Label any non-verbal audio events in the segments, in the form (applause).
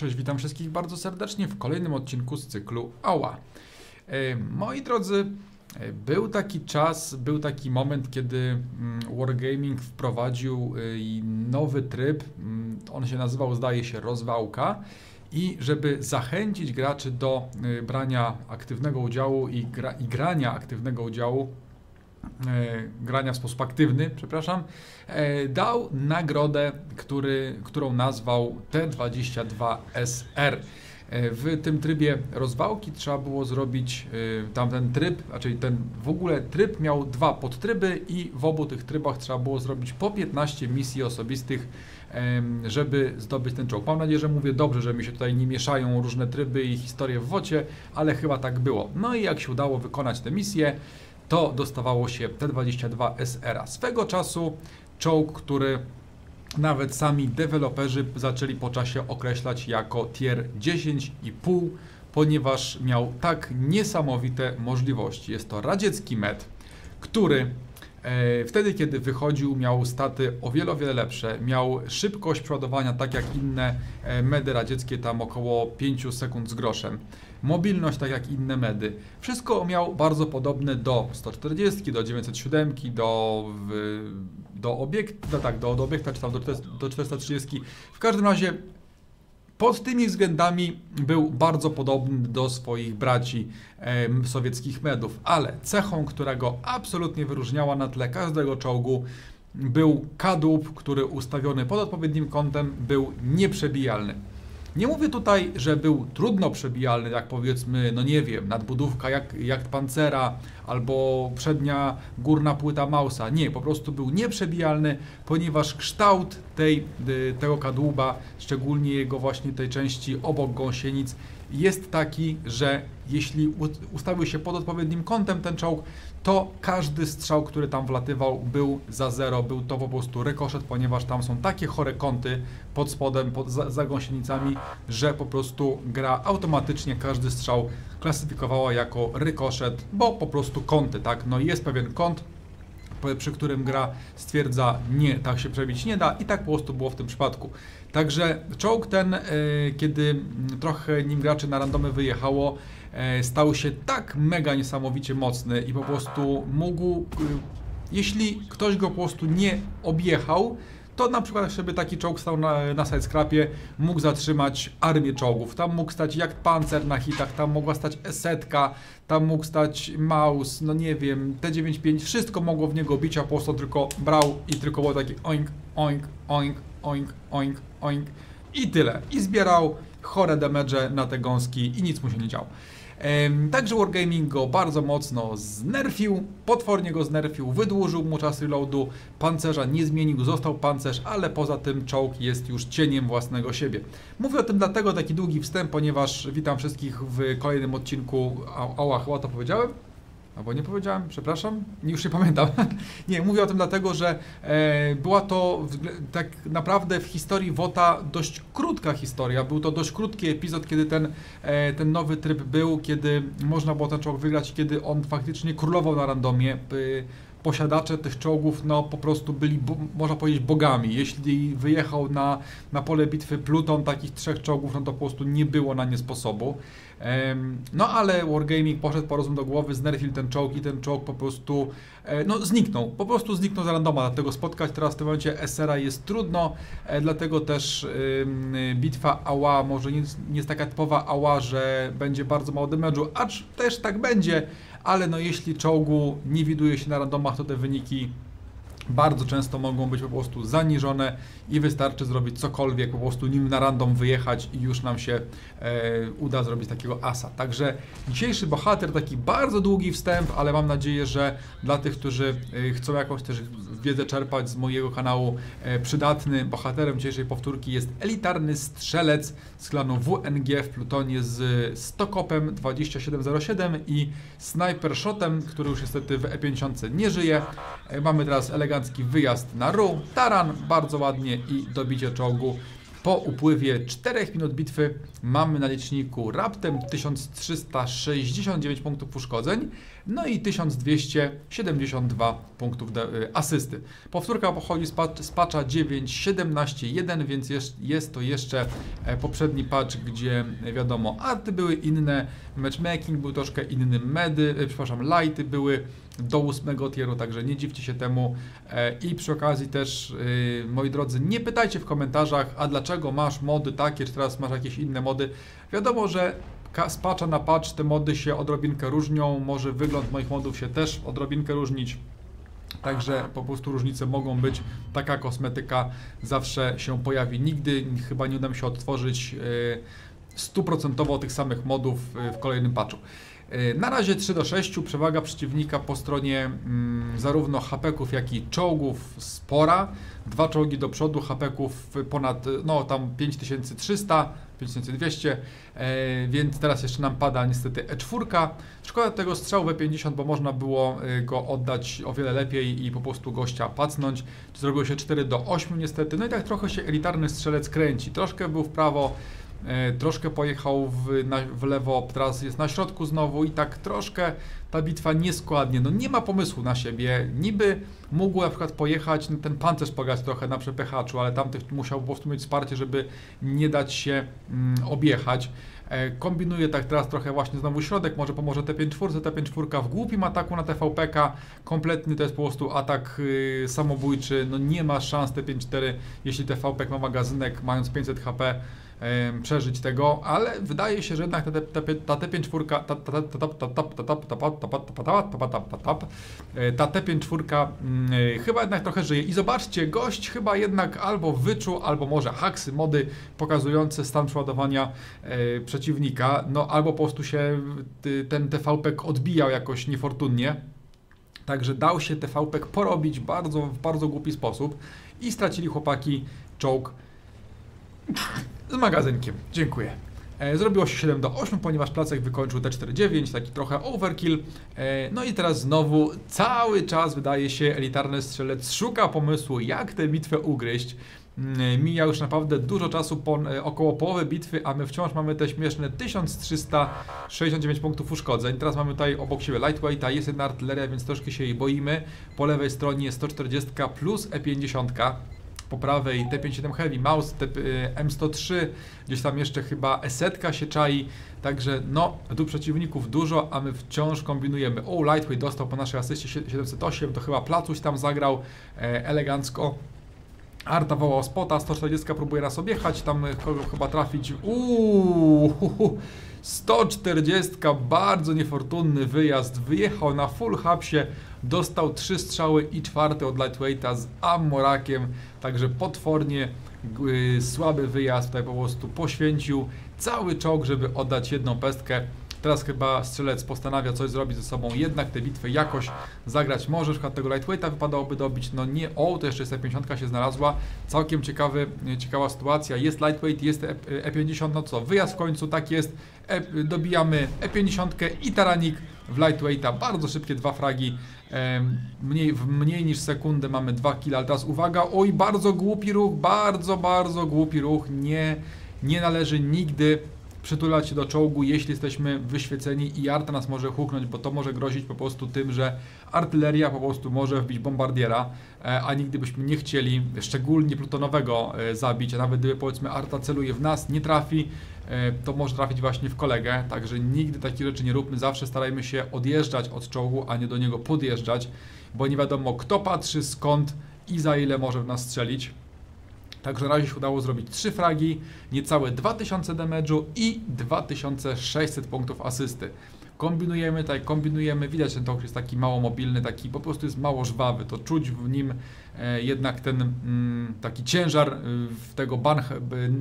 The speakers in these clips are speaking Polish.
Cześć, witam wszystkich bardzo serdecznie w kolejnym odcinku z cyklu Ała. E, moi drodzy, e, był taki czas, był taki moment, kiedy mm, Wargaming wprowadził e, nowy tryb. Mm, on się nazywał, zdaje się, Rozwałka. I żeby zachęcić graczy do brania aktywnego udziału i, gra, i grania aktywnego udziału grania w sposób aktywny, przepraszam, e, dał nagrodę, który, którą nazwał T22SR. E, w tym trybie rozwałki trzeba było zrobić tamten tryb, znaczy ten w ogóle tryb miał dwa podtryby i w obu tych trybach trzeba było zrobić po 15 misji osobistych, żeby zdobyć ten czołg. Mam nadzieję, że mówię dobrze, że mi się tutaj nie mieszają różne tryby i historie w wocie, ale chyba tak było. No i jak się udało wykonać tę misję, to dostawało się T-22 SR. Swego czasu czołg, który nawet sami deweloperzy zaczęli po czasie określać jako tier 10,5, ponieważ miał tak niesamowite możliwości. Jest to radziecki med, który e, Wtedy, kiedy wychodził, miał staty o wiele, wiele lepsze. Miał szybkość przeładowania, tak jak inne e, medy radzieckie, tam około 5 sekund z groszem mobilność tak jak inne medy. Wszystko miał bardzo podobne do 140, do 907, do, w, do obiekta, no tak, do, do obiekta, czy tam do, do 430. W każdym razie pod tymi względami był bardzo podobny do swoich braci e, sowieckich medów, ale cechą, która go absolutnie wyróżniała na tle każdego czołgu, był kadłub, który ustawiony pod odpowiednim kątem był nieprzebijalny. Nie mówię tutaj, że był trudno przebijalny, jak powiedzmy, no nie wiem, nadbudówka jak, jak pancera albo przednia górna płyta Mausa. Nie, po prostu był nieprzebijalny, ponieważ kształt tej, tego kadłuba, szczególnie jego właśnie tej części obok gąsienic, jest taki, że jeśli ustawił się pod odpowiednim kątem ten czołg, to każdy strzał, który tam wlatywał, był za zero, był to po prostu rekoszet, ponieważ tam są takie chore kąty pod spodem, pod za, że po prostu gra automatycznie każdy strzał klasyfikowała jako rykoszet, bo po prostu kąty, tak? No jest pewien kąt, przy którym gra stwierdza nie, tak się przebić nie da i tak po prostu było w tym przypadku. Także czołg ten, e, kiedy trochę nim graczy na randomy wyjechało, e, stał się tak mega niesamowicie mocny i po prostu mógł, e, jeśli ktoś go po prostu nie objechał, to na przykład żeby taki czołg stał na, na sidescrapie, mógł zatrzymać armię czołgów. Tam mógł stać jak pancer na hitach, tam mogła stać esetka, tam mógł stać Maus, no nie wiem, T95, wszystko mogło w niego bić, a po prostu tylko brał i tylko było taki oink, oink, oink, oink, oink, oink i tyle. I zbierał chore damage na te gąski i nic mu się nie działo. Także Wargaming go bardzo mocno znerfił, potwornie go znerfił, wydłużył mu czas reloadu, pancerza nie zmienił, został pancerz, ale poza tym czołg jest już cieniem własnego siebie. Mówię o tym dlatego taki długi wstęp, ponieważ witam wszystkich w kolejnym odcinku, ała, chyba to powiedziałem? Albo nie powiedziałem, przepraszam, już nie pamiętam. (laughs) nie, mówię o tym dlatego, że e, była to tak naprawdę w historii WOTA dość krótka historia. Był to dość krótki epizod, kiedy ten, e, ten nowy tryb był, kiedy można było ten czołg wygrać, kiedy on faktycznie królował na randomie. Posiadacze tych czołgów no, po prostu byli, można powiedzieć, bogami. Jeśli wyjechał na, na pole bitwy pluton takich trzech czołgów, no to po prostu nie było na nie sposobu. No ale Wargaming poszedł po rozum do głowy, znerfił ten czołg i ten czołg po prostu e, no, zniknął. Po prostu zniknął za randoma, dlatego spotkać teraz w tym momencie SR-a jest trudno, e, dlatego też bitwa Ała może nie, nie jest taka typowa Ała, że będzie bardzo mało damage'u, acz też tak będzie, ale no jeśli czołgu nie widuje się na randomach, to te wyniki bardzo często mogą być po prostu zaniżone i wystarczy zrobić cokolwiek, po prostu nim na random wyjechać i już nam się e, uda zrobić takiego asa. Także dzisiejszy bohater, taki bardzo długi wstęp, ale mam nadzieję, że dla tych, którzy e, chcą jakąś też wiedzę czerpać z mojego kanału, e, przydatny bohaterem dzisiejszej powtórki jest elitarny strzelec z klanu WNG w plutonie z Stokopem 2707 i Sniper Shotem, który już niestety w E50 nie żyje. E, mamy teraz elegancki wyjazd na Ru, taran bardzo ładnie i dobicie czołgu. Po upływie 4 minut bitwy mamy na liczniku raptem 1369 punktów uszkodzeń, no i 1272 punktów y, asysty. Powtórka pochodzi z, patch, z patcha 9.17.1, więc jest, jest to jeszcze e, poprzedni patch, gdzie e, wiadomo, arty były inne, matchmaking był troszkę inny, medy, e, przepraszam, lighty były do 8 tieru, także nie dziwcie się temu. I przy okazji też, moi drodzy, nie pytajcie w komentarzach, a dlaczego masz mody takie, czy teraz masz jakieś inne mody. Wiadomo, że z patcha na patch te mody się odrobinkę różnią, może wygląd moich modów się też odrobinkę różnić. Także po prostu różnice mogą być. Taka kosmetyka zawsze się pojawi. Nigdy chyba nie uda mi się odtworzyć e, stuprocentowo tych samych modów e, w kolejnym patchu. E, na razie 3 do 6 przewaga przeciwnika po stronie mm, zarówno hapeków, jak i czołgów spora. Dwa czołgi do przodu, hapeków ponad no tam 5300, 5200, e, więc teraz jeszcze nam pada niestety E4. Szkoda tego strzału W50, bo można było e, go oddać o wiele lepiej i po prostu gościa pacnąć. Zrobiło się 4 do 8 niestety, no i tak trochę się elitarny strzelec kręci. Troszkę był w prawo, troszkę pojechał w, na, w lewo, teraz jest na środku znowu i tak troszkę ta bitwa nieskładnie. No nie ma pomysłu na siebie. Niby mógł na przykład pojechać, no ten pancerz pogać trochę na przepychaczu, ale tamtych musiał po prostu mieć wsparcie, żeby nie dać się mm, objechać. E, kombinuje tak teraz trochę właśnie znowu środek, może pomoże T5-4, T5-4 w głupim ataku na TVPK, kompletny to jest po prostu atak y, samobójczy, no nie ma szans T5-4, jeśli TVP ma magazynek mając 500 HP, przeżyć tego, ale wydaje się, że jednak ta T5 ta T5 chyba jednak trochę żyje. I zobaczcie, gość chyba jednak albo wyczuł, albo może haksy, mody pokazujące stan przeładowania przeciwnika, no albo po prostu się ten TVP odbijał jakoś niefortunnie. Także dał się TVP porobić bardzo, w bardzo głupi sposób i stracili chłopaki czołg z magazynkiem. Dziękuję. E, zrobiło się 7 do 8, ponieważ Placek wykończył T49, taki trochę overkill. E, no i teraz znowu cały czas wydaje się elitarny strzelec szuka pomysłu, jak tę bitwę ugryźć. Mm, mija już naprawdę dużo czasu, po, e, około połowy bitwy, a my wciąż mamy te śmieszne 1369 punktów uszkodzeń. Teraz mamy tutaj obok siebie lightweighta, jest jedna artyleria, więc troszkę się jej boimy. Po lewej stronie jest 140 plus E50 po prawej T57 Heavy, Mouse T, M103, gdzieś tam jeszcze chyba Esetka się czai, także no, tu przeciwników dużo, a my wciąż kombinujemy. O, Lightweight dostał po naszej asyście 708, to chyba Placuś tam zagrał e, elegancko. Arta wołał spota, 140 próbuje nas objechać, tam kogo chyba trafić. Uuu, 140, bardzo niefortunny wyjazd, wyjechał na full hapsie, dostał trzy strzały i czwarty od lightweighta z Amorakiem, także potwornie yy, słaby wyjazd tutaj po prostu poświęcił cały czołg, żeby oddać jedną pestkę. Teraz chyba strzelec postanawia coś zrobić ze sobą, jednak te bitwy jakoś zagrać może. Na przykład tego lightweighta wypadałoby dobić, no nie, o, to jeszcze E50 się znalazła. Całkiem ciekawy, ciekawa sytuacja. Jest lightweight, jest E50, no co, wyjazd w końcu, tak jest. E, dobijamy E50 i taranik w lightweighta. Bardzo szybkie dwa fragi. Mniej, w mniej niż sekundę mamy dwa kile, ale teraz uwaga, oj, bardzo głupi ruch, bardzo, bardzo głupi ruch. Nie, nie należy nigdy przytulać się do czołgu, jeśli jesteśmy wyświeceni i arta nas może huknąć, bo to może grozić po prostu tym, że artyleria po prostu może wbić bombardiera, e, a nigdy byśmy nie chcieli, szczególnie plutonowego e, zabić, a nawet gdyby powiedzmy arta celuje w nas, nie trafi, e, to może trafić właśnie w kolegę, także nigdy takich rzeczy nie róbmy, zawsze starajmy się odjeżdżać od czołgu, a nie do niego podjeżdżać, bo nie wiadomo kto patrzy, skąd i za ile może w nas strzelić. Także na razie się udało zrobić 3 fragi, niecałe 2000 damage'u i 2600 punktów asysty. Kombinujemy, tutaj kombinujemy, widać, ten tok jest taki mało mobilny, taki po prostu jest mało żwawy, to czuć w nim e, jednak ten mm, taki ciężar y, tego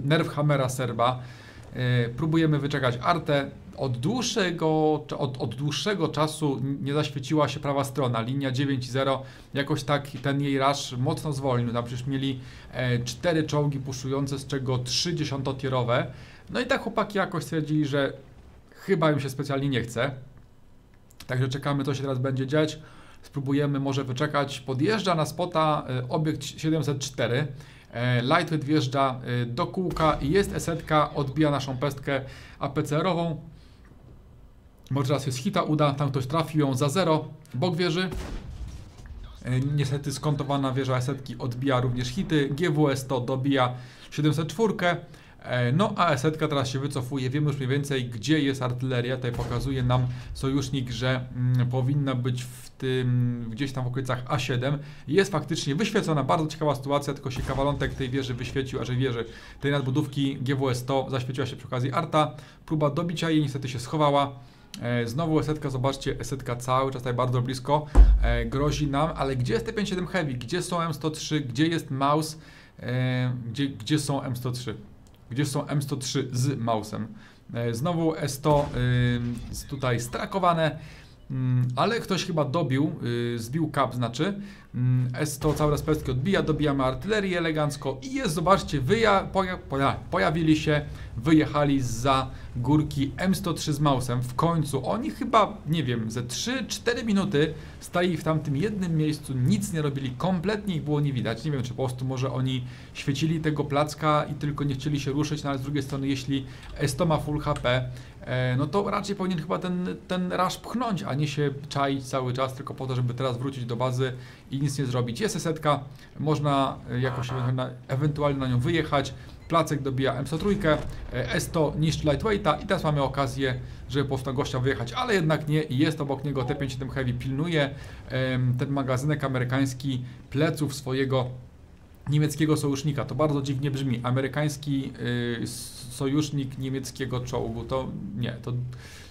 nerw hammera serba. E, próbujemy wyczekać artę, od dłuższego, od, od dłuższego czasu nie zaświeciła się prawa strona, linia 9.0, jakoś tak ten jej rush mocno zwolnił, tam przecież mieli e, cztery czołgi puszujące, z czego trzy dziesiątotierowe, no i tak chłopaki jakoś stwierdzili, że chyba im się specjalnie nie chce, także czekamy co się teraz będzie dziać, spróbujemy może wyczekać, podjeżdża na spota e, obiekt 704, E, Lightweight wjeżdża e, do kółka i jest esetka, odbija naszą pestkę APCR-ową. Może raz jest hita uda, tam ktoś trafił ją za zero, bok wieży. E, Niestety skontowana wieża esetki odbija również hity. GWS to dobija 704. E, No a esetka teraz się wycofuje. Wiemy już mniej więcej gdzie jest artyleria. Tutaj pokazuje nam sojusznik, że mm, powinna być w tym gdzieś tam w okolicach A7. Jest faktycznie wyświecona. Bardzo ciekawa sytuacja, tylko się kawalątek tej wieży wyświecił, a że wieży tej nadbudówki GWS to zaświeciła się przy okazji arta. Próba dobicia jej niestety się schowała. E, Znowu esetka, zobaczcie, esetka cały czas tutaj bardzo blisko e, grozi nam, ale gdzie jest T57 Heavy? Gdzie są M103? Gdzie jest mouse? E, gdzie, gdzie są M103? Gdzie są M103 z mouse'em? E, Znowu S100 y, jest tutaj strakowane, ale ktoś chyba dobił, y, zbił cap znaczy. Mm, S100 cały raz pestki odbija, dobijamy artylerię elegancko i jest, zobaczcie, wyja, poja, poja, pojawili się, wyjechali za górki M103 z mouse'em. W końcu oni chyba, nie wiem, ze 3-4 minuty stali w tamtym jednym miejscu, nic nie robili, kompletnie ich było nie widać. Nie wiem, czy po prostu może oni świecili tego placka i tylko nie chcieli się ruszyć, no ale z drugiej strony, jeśli S100 ma full HP, no to raczej powinien chyba ten, ten rush pchnąć, a nie się czaić cały czas tylko po to, żeby teraz wrócić do bazy i nic nie zrobić. Jest esetka, można e, jakoś ewentualnie na nią wyjechać. Placek dobija M103, e, S100 niszczy lightweighta i teraz mamy okazję, żeby po prostu gościa wyjechać, ale jednak nie i jest obok niego T57 Heavy, pilnuje ten magazynek amerykański pleców swojego niemieckiego sojusznika. To bardzo dziwnie brzmi. Amerykański y, sojusznik niemieckiego czołgu. To nie, to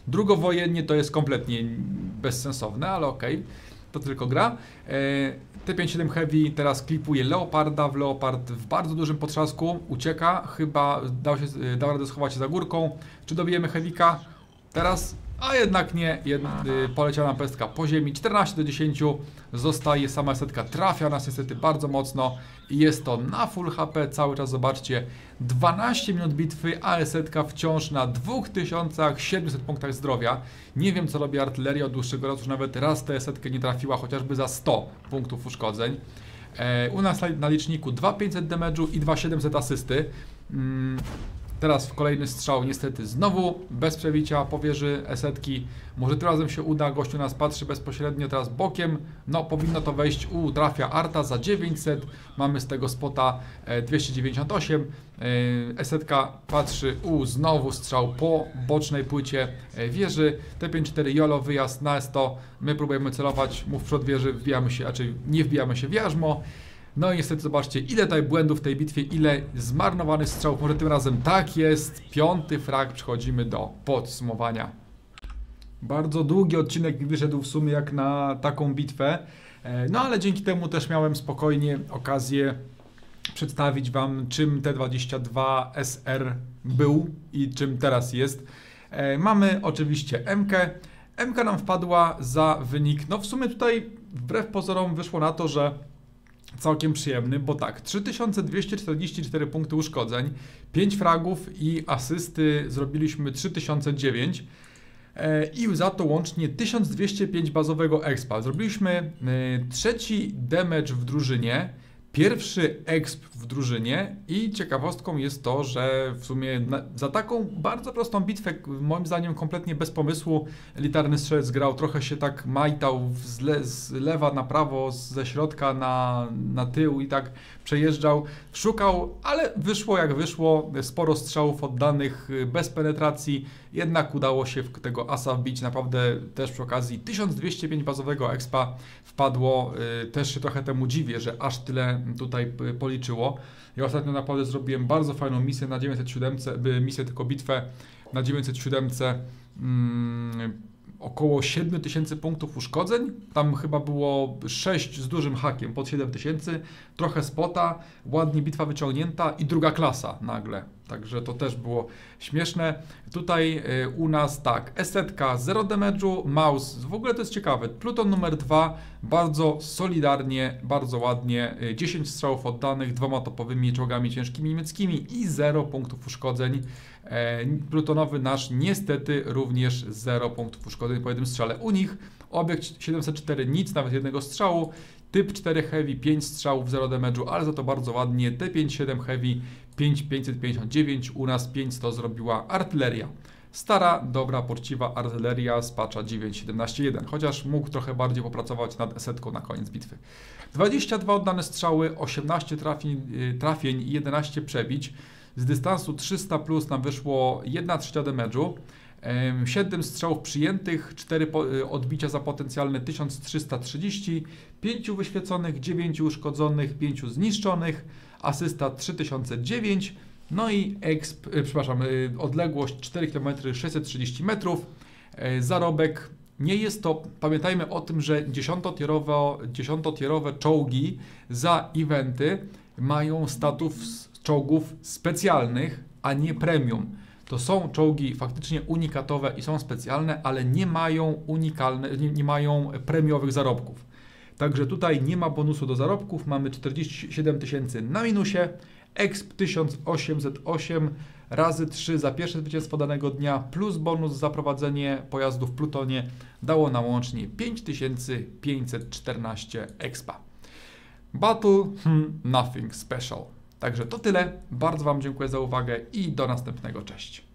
drugowojennie to jest kompletnie bezsensowne, ale okej. To tylko gra. E, T57 Heavy teraz klipuje Leoparda w Leopard w bardzo dużym potrzasku. Ucieka, chyba dał, się, dał radę schować się za górką. Czy dobijemy Heavika? Teraz a jednak nie, jed, y, poleciała nam pestka po ziemi, 14 do 10, zostaje sama setka, trafia nas niestety bardzo mocno i jest to na full HP, cały czas zobaczcie, 12 minut bitwy, a setka wciąż na 2700 punktach zdrowia. Nie wiem co robi artyleria od dłuższego czasu, już nawet raz tę setkę nie trafiła, chociażby za 100 punktów uszkodzeń. E, u nas na, na liczniku 2500 damage'u i 2700 asysty. Mm, Teraz w kolejny strzał niestety znowu bez przebicia powierzy esetki. Może tym razem się uda, gościu nas patrzy bezpośrednio teraz bokiem. No powinno to wejść, u trafia Arta za 900. Mamy z tego spota e, 298. E, esetka patrzy, u znowu strzał po bocznej płycie e, wieży. T54 Jolo, wyjazd na S100. My próbujemy celować, mu w przód wieży, wbijamy się, raczej nie wbijamy się w jarzmo. No i niestety zobaczcie, ile tutaj błędów w tej bitwie, ile zmarnowanych strzałów. Może tym razem tak jest. Piąty frag, przechodzimy do podsumowania. Bardzo długi odcinek wyszedł w sumie jak na taką bitwę. E, No ale dzięki temu też miałem spokojnie okazję przedstawić Wam, czym T22 SR był i czym teraz jest. E, Mamy oczywiście MK. MK nam wpadła za wynik. No w sumie tutaj wbrew pozorom wyszło na to, że całkiem przyjemny, bo tak, 3244 punkty uszkodzeń, 5 fragów i asysty zrobiliśmy 3009 e, i za to łącznie 1205 bazowego expa. Zrobiliśmy e, trzeci damage w drużynie, pierwszy exp w drużynie i ciekawostką jest to, że w sumie na, za taką bardzo prostą bitwę, moim zdaniem kompletnie bez pomysłu, elitarny strzelec grał, trochę się tak majtał z, le, z lewa na prawo, ze środka na, na tył i tak przejeżdżał, szukał, ale wyszło jak wyszło, sporo strzałów oddanych y, bez penetracji, jednak udało się tego asa wbić, naprawdę też przy okazji 1205 bazowego expa wpadło, y, też się trochę temu dziwię, że aż tyle tutaj policzyło. Ja ostatnio naprawdę zrobiłem bardzo fajną misję na 907, by misję tylko bitwę na 907 mm, około 7000 punktów uszkodzeń. Tam chyba było 6 z dużym hakiem pod 7000, trochę spota, ładnie bitwa wyciągnięta i druga klasa nagle. Także to też było śmieszne. Tutaj y, u nas tak, esetka 0 damage'u, mouse, w ogóle to jest ciekawe. Pluton numer 2, bardzo solidarnie, bardzo ładnie, y, 10 strzałów oddanych dwoma topowymi czołgami ciężkimi niemieckimi i 0 punktów uszkodzeń. E, Plutonowy nasz niestety również 0 punktów uszkodzeń po jednym strzale. U nich obiekt 704 nic, nawet jednego strzału. Typ 4 Heavy 5 strzałów 0 damage'u, ale za to bardzo ładnie. T57 Heavy 5559, u nas 500 zrobiła artyleria. Stara, dobra, poczciwa artyleria z patcha 9.17.1, chociaż mógł trochę bardziej popracować nad esetką na koniec bitwy. 22 oddane strzały, 18 trafień, y, trafień i 11 przebić. Z dystansu 300 plus nam wyszło 1 trzecia damage'u. 7 strzałów przyjętych, 4 y, odbicia za potencjalne 1330, 5 wyświeconych, 9 uszkodzonych, 5 zniszczonych, asysta 3009, no i exp, y, przepraszam, y, odległość 4 km 630 metrów, zarobek nie jest to, pamiętajmy o tym, że dziesiątotierowe, dziesiątotierowe czołgi za eventy mają status czołgów specjalnych, a nie premium. To są czołgi faktycznie unikatowe i są specjalne, ale nie mają unikalne, nie, nie mają premiowych zarobków. Także tutaj nie ma bonusu do zarobków, mamy 47 tysięcy na minusie. EXP 1808 razy 3 za pierwsze zwycięstwo danego dnia plus bonus za prowadzenie pojazdu w Plutonie dało nam łącznie 5514 EXPA. Battle, hmm, nothing special. Także to tyle. Bardzo Wam dziękuję za uwagę i do następnego. Cześć.